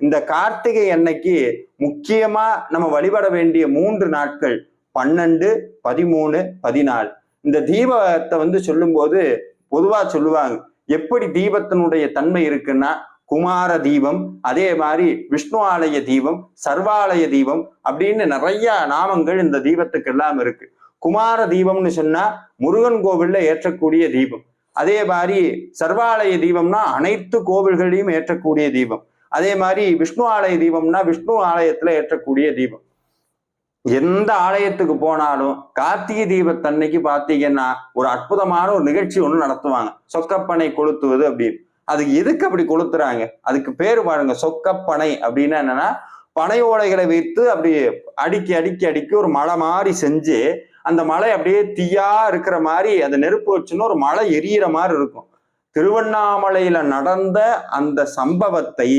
இந்த கார்த்திகை அன்னைக்கு முக்கியமா நம்ம வழிபட வேண்டிய மூன்று நாட்கள் பன்னெண்டு பதிமூணு பதினாலு. இந்த தீபத்தை வந்து சொல்லும்போது பொதுவா சொல்லுவாங்க எப்படி தீபத்தினுடைய தன்மை இருக்குன்னா குமார தீபம் அதே மாதிரி விஷ்ணு ஆலய தீபம் சர்வாலய தீபம் அப்படின்னு நிறைய நாமங்கள் இந்த தீபத்துக்கு எல்லாம் இருக்கு. குமார தீபம்னு சொன்னா முருகன் கோவில்ல ஏற்றக்கூடிய தீபம். அதே மாதிரி சர்வாலய தீபம்னா அனைத்து கோவில்களையும் ஏற்றக்கூடிய தீபம். அதே மாதிரி விஷ்ணு ஆலய தீபம்னா விஷ்ணு ஆலயத்துல ஏற்றக்கூடிய தீபம். எந்த ஆலயத்துக்கு போனாலும் கார்த்திகை தீபத்தன்னைக்கு பார்த்தீங்கன்னா ஒரு அற்புதமான ஒரு நிகழ்ச்சி ஒன்று நடத்துவாங்க. சொக்கப்பனை கொளுத்துவது அப்படின்னு. அதுக்கு எதுக்கு அப்படி கொளுத்துறாங்க? அதுக்கு பேர் பாருங்க சொக்கப்பனை அப்படின்னா என்னன்னா பனை ஓலைகளை வைத்து அப்படி அடிக்கி அடிக்கி அடிக்கி ஒரு மலை மாதிரி செஞ்சு அந்த மலை அப்படியே தீயா இருக்கிற மாதிரி அந்த நெருப்பு வச்சுன்னு ஒரு மலை எரியிற மாதிரி இருக்கும். திருவண்ணாமலையில நடந்த அந்த சம்பவத்தை